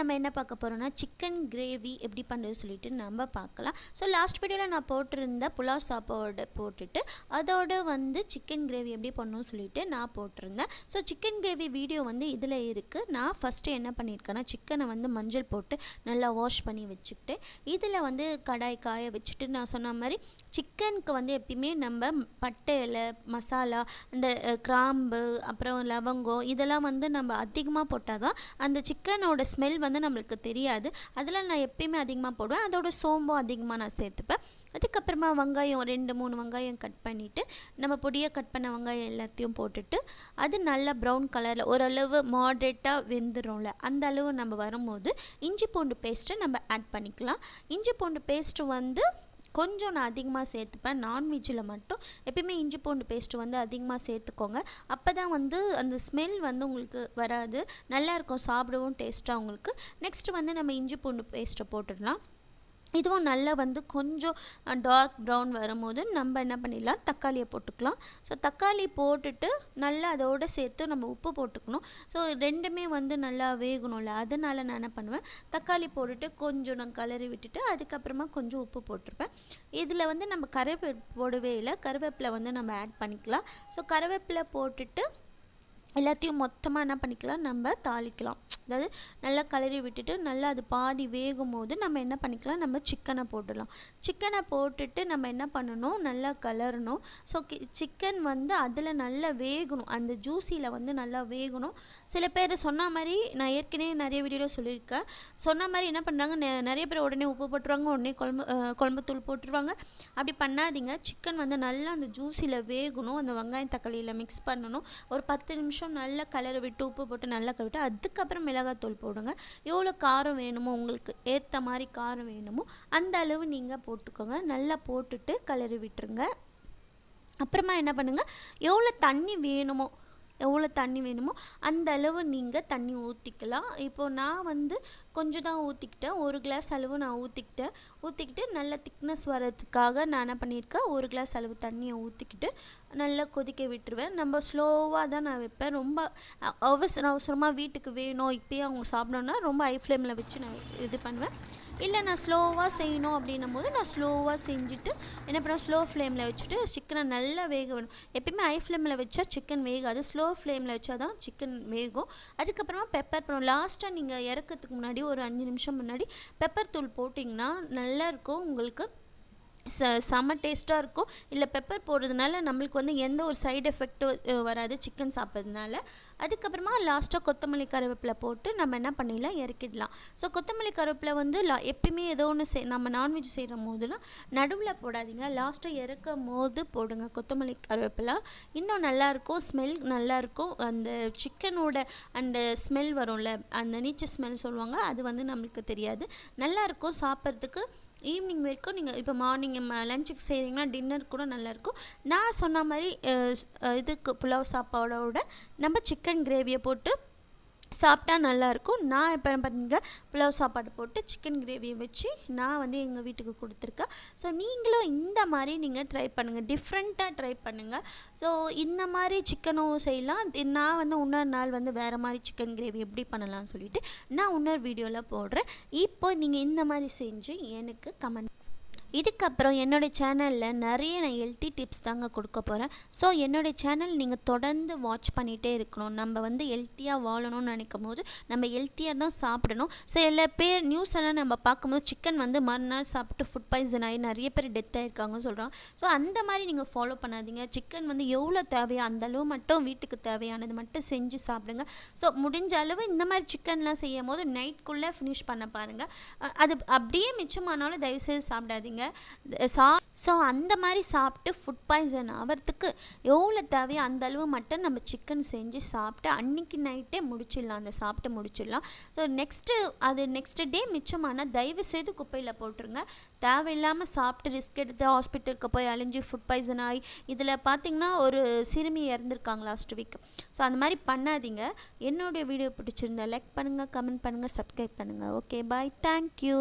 நம்ம என்ன பார்க்க போகிறோம்னா சிக்கன் கிரேவி எப்படி பண்ணுறது சொல்லிட்டு நம்ம பார்க்கலாம். ஸோ லாஸ்ட் வீடியோவில் நான் போட்டிருந்த புலாவ் சாப்பாடு போட்டுட்டு அதோட வந்து சிக்கன் கிரேவி எப்படி பண்ணணும்னு சொல்லிட்டு நான் போட்டிருந்தேன். ஸோ சிக்கன் கிரேவி வீடியோ வந்து இதில் இருக்குது நான் ஃபஸ்ட்டு என்ன பண்ணியிருக்கேன்னா சிக்கனை வந்து மஞ்சள் போட்டு நல்லா வாஷ் பண்ணி வச்சுக்கிட்டு இதில் வந்து கடாய் காய வச்சுட்டு நான் சொன்ன மாதிரி சிக்கனுக்கு வந்து எப்பயுமே நம்ம பட்டை இலை மசாலா இந்த கிராம்பு அப்புறம் லவங்கம் இதெல்லாம் வந்து நம்ம அதிகமாக போட்டால் தான் அந்த சிக்கனோட ஸ்மெல் வந்து வந்து நம்மளுக்கு தெரியாது. அதில் நான் எப்பயுமே அதிகமாக போடுவேன். அதோட சோம்பும் அதிகமாக நான் சேர்த்துப்பேன். அதுக்கப்புறமா வெங்காயம் ரெண்டு மூணு வெங்காயம் கட் பண்ணிவிட்டு நம்ம பொடியை கட் பண்ண வெங்காயம் எல்லாத்தையும் போட்டுட்டு அது நல்லா ப்ரௌன் கலரில் ஓரளவு மாட்ரேட்டாக வெந்துடும்ல அந்த அளவு நம்ம வரும்போது இஞ்சி பூண்டு பேஸ்ட்டை நம்ம ஆட் பண்ணிக்கலாம். இஞ்சி பூண்டு பேஸ்ட்டு வந்து கொஞ்சம் நான் அதிகமாக சேர்த்துப்பேன். நான்வெஜ்ஜில் மட்டும். எப்பயுமே இஞ்சி பூண்டு பேஸ்ட்டு வந்து அதிகமாக சேர்த்துக்கோங்க. அப்போ தான் வந்து அந்த ஸ்மெல் வந்து உங்களுக்கு வராது. நல்லாயிருக்கும் சாப்பிடவும் டேஸ்ட்டாக உங்களுக்கு. நெக்ஸ்ட்டு வந்து நம்ம இஞ்சி பூண்டு பேஸ்ட்டை போட்டுடலாம். இதுவும் நல்லா வந்து கொஞ்சம் டார்க் ப்ரௌன் வரும்போது நம்ம என்ன பண்ணிடலாம் தக்காளியை போட்டுக்கலாம். ஸோ தக்காளி போட்டுட்டு நல்லா அதோடு சேர்த்து நம்ம உப்பு போட்டுக்கணும். ஸோ ரெண்டுமே வந்து நல்லா வேகணும்ல அதனால் நான் என்ன பண்ணுவேன் தக்காளி போட்டுட்டு கொஞ்சம் நான் கலரி விட்டுட்டு அதுக்கப்புறமா கொஞ்சம் உப்பு போட்டிருப்பேன். இதில் வந்து நம்ம கருவேப்பிலை போடவே இல்லை கருவேப்பிலை வந்து நம்ம ஆட் பண்ணிக்கலாம். ஸோ கருவேப்பிலை போட்டுட்டு எல்லாத்தையும் மொத்தமாக என்ன பண்ணிக்கலாம்? நம்ம தாளிக்கலாம். அதாவது நல்லா கலரி விட்டுட்டு நல்லா அது பாதி வேகும் போது நம்ம என்ன பண்ணிக்கலாம்? நம்ம சிக்கனை போட்டுடலாம். சிக்கனை போட்டுட்டு நம்ம என்ன பண்ணணும்? நல்லா கலரணும். ஸோ சிக்கன் வந்து அதில் நல்லா வேகணும். அந்த ஜூஸியில் வந்து நல்லா வேகணும். சில பேர் சொன்ன மாதிரி நான் ஏற்கனவே நிறைய வீடியோவில் சொல்லியிருக்கேன். சொன்ன மாதிரி என்ன பண்ணுறாங்க நெ- நிறைய பேர் உடனே உப்பு போட்டுருவாங்க உடனே குழம்பு குழம்புத்தூள் போட்டுருவாங்க. அப்படி பண்ணாதீங்க. சிக்கன் வந்து நல்லா அந்த ஜூஸில் வேகணும். அந்த வெங்காயம் தக்காளியில் மிக்ஸ் பண்ணணும். ஒரு பத்து நிமிஷம் நல்லா கலரை விட்டு உப்பு போட்டு நல்லா கழுவிட்டு அதுக்கப்புறம் மிளகாத்தூள் போடுங்க. எவ்வளோ காரம் வேணுமோ உங்களுக்கு ஏற்ற மாதிரி காரம் வேணுமோ அந்த அளவு நீங்கள் போட்டுக்கோங்க. நல்லா போட்டுட்டு கலரி விட்டுருங்க. அப்புறமா என்ன பண்ணுங்கள் எவ்வளோ தண்ணி வேணுமோ எவ்வளோ தண்ணி வேணுமோ அந்த அளவு நீங்கள் தண்ணி ஊற்றிக்கலாம் இப்போது நான் வந்து கொஞ்சம் தான் ஊற்றிக்கிட்டேன் ஒரு கிளாஸ் அளவு நான் ஊற்றிக்கிட்டேன் ஊற்றிக்கிட்டு நல்ல திக்னஸ் வர்றதுக்காக நான் என்ன பண்ணியிருக்கேன்? ஒரு கிளாஸ் அளவு தண்ணியை ஊற்றிக்கிட்டு நல்லா கொதிக்க விட்டுருவேன். நம்ம ஸ்லோவாக தான் நான் வைப்பேன். ரொம்ப அவசர அவசரமாக வீட்டுக்கு வேணும். இப்போயே அவங்க சாப்பிடணும்னா ரொம்ப ஹை ஃப்ளேமில் வச்சு நான் இது பண்ணுவேன். இல்லை நான் ஸ்லோவாக செய்யணும் அப்படின்னும் போது நான் ஸ்லோவாக செஞ்சுட்டு என்ன பண்ணுவேன் ஸ்லோ ஃப்ளேமில் வச்சுட்டு சிக்கனை நல்லா வேக வேணும். எப்பயுமே ஹை ஃப்ளேமில் வச்சா சிக்கன் வேகாது. ஸ்லோ ஃப்ளேமில் வச்சா தான் சிக்கன் வேகும். அதுக்கப்புறமா பெப்பர் போடணும். லாஸ்ட்டாக நீங்கள் இறக்கிறதுக்கு முன்னாடி ஒரு அஞ்சு நிமிஷம் முன்னாடி பெப்பர் தூள் போட்டிங்கன்னா நல்லாயிருக்கும் உங்களுக்கு ச செம்ம டேஸ்ட்டாக இருக்கும். இல்லை பெப்பர் போடுறதுனால நம்மளுக்கு வந்து எந்த ஒரு சைடு எஃபெக்ட்டும் வராது சிக்கன் சாப்பிட்றதுனால. அதுக்கப்புறமா லாஸ்ட்டாக கொத்தமல்லி கருவேப்பிலை போட்டு நம்ம என்ன பண்ணிடலாம்? இறக்கிடலாம். ஸோ கொத்தமல்லி கருவேப்பிலை வந்து லா எப்பயுமே ஏதோ ஒன்று செய் நம்ம நான்வெஜ் செய்கிற போதுலாம் நடுவில் போடாதீங்க. லாஸ்ட்டாக இறக்கும் போது போடுங்க கொத்தமல்லி கருவேப்பிலை. இன்னும் நல்லாயிருக்கும் ஸ்மெல் நல்லாயிருக்கும் அந்த சிக்கனோட அந்த ஸ்மெல் வரும்ல அந்த நீச்ச ஸ்மெல் சொல்லுவாங்க அது வந்து நம்மளுக்கு தெரியாது. நல்லாயிருக்கும் சாப்பிட்றதுக்கு. ஈவினிங் வரைக்கும் நீங்கள் இப்போ மார்னிங் லஞ்சுக்கு செய்கிறீங்கன்னா டின்னர் கூட நல்லாயிருக்கும் நான் சொன்ன மாதிரி இதுக்கு புலாவ் சாப்பாடோட நம்ம சிக்கன் கிரேவியை போட்டு சாப்பிட்டா நல்லாயிருக்கும். நான் இப்போ பார்த்தீங்க புலாவ் சாப்பாடு போட்டு சிக்கன் கிரேவியை வச்சு நான் வந்து எங்கள் வீட்டுக்கு கொடுத்துருக்கேன். ஸோ நீங்களும் இந்த மாதிரி நீங்கள் ட்ரை பண்ணுங்கள் டிஃப்ரெண்ட்டாக ட்ரை பண்ணுங்கள் ஸோ இந்த மாதிரி சிக்கனும் செய்யலாம். நான் வந்து இன்னொரு நாள் வந்து வேறு மாதிரி சிக்கன் கிரேவி எப்படி பண்ணலாம்னு சொல்லிட்டு நான் இன்னொரு வீடியோவில் போடுறேன். இப்போ நீங்கள் இந்த மாதிரி செஞ்சு எனக்கு கமெண்ட் இதுக்கப்புறம் என்னோடய சேனலில் நிறைய நான் ஹெல்த்தி டிப்ஸ் தாங்க கொடுக்க போகிறேன் ஸோ என்னோடய சேனல் நீங்கள் தொடர்ந்து வாட்ச் பண்ணிகிட்டே இருக்கணும். நம்ம வந்து ஹெல்த்தியாக வாழணும்னு நினைக்கும் போது நம்ம ஹெல்த்தியாக தான் சாப்பிடணும். ஸோ எல்லா பேர் நியூஸ் எல்லாம் நம்ம பார்க்கும்போது சிக்கன் வந்து மறுநாள் சாப்பிட்டு ஃபுட் பாய்சன் ஆகி நிறைய பேர் டெத் ஆகிருக்காங்கன்னு சொல்கிறோம் ஸோ அந்த மாதிரி நீங்கள் ஃபாலோ பண்ணாதீங்க. சிக்கன் வந்து எவ்வளோ தேவையோ அந்த அளவு மட்டும் வீட்டுக்கு தேவையானது மட்டும் செஞ்சு சாப்பிடுங்க. ஸோ முடிஞ்ச அளவு இந்த மாதிரி சிக்கன்லாம் செய்யும் போது நைட்குள்ளே ஃபினிஷ் பண்ண பாருங்கள் அது அப்படியே மிச்சமானாலும் தயவுசெய்து சாப்பிடாதீங்க. சா ஸோ அந்த மாதிரி சாப்பிட்டு ஃபுட் பாய்சன் ஆகிறதுக்கு எவ்வளோ தேவையோ அந்த அளவு மட்டும் நம்ம சிக்கன் செஞ்சு சாப்பிட்டு அன்னைக்கு நைட்டே முடிச்சிடலாம். அந்த சாப்பிட்டு முடிச்சிடலாம். ஸோ நெக்ஸ்ட்டு அது நெக்ஸ்ட் டே மிச்சமானால் தயவு செய்து குப்பையில் போட்டுருங்க. தேவையில்லாமல் சாப்பிட்டு ரிஸ்க் எடுத்து ஹாஸ்பிட்டலுக்கு போய் அழிஞ்சு ஃபுட் பாய்சன் ஆகி இதில் பார்த்தீங்கன்னா ஒரு சிறுமி இறந்துருக்காங்க லாஸ்ட் வீக் ஸோ அந்த மாதிரி பண்ணாதீங்க. என்னுடைய வீடியோ பிடிச்சிருந்தா லைக் பண்ணுங்கள் கமெண்ட் பண்ணுங்கள் சப்ஸ்கிரைப் பண்ணுங்கள் ஓகே பாய் தேங்க்யூ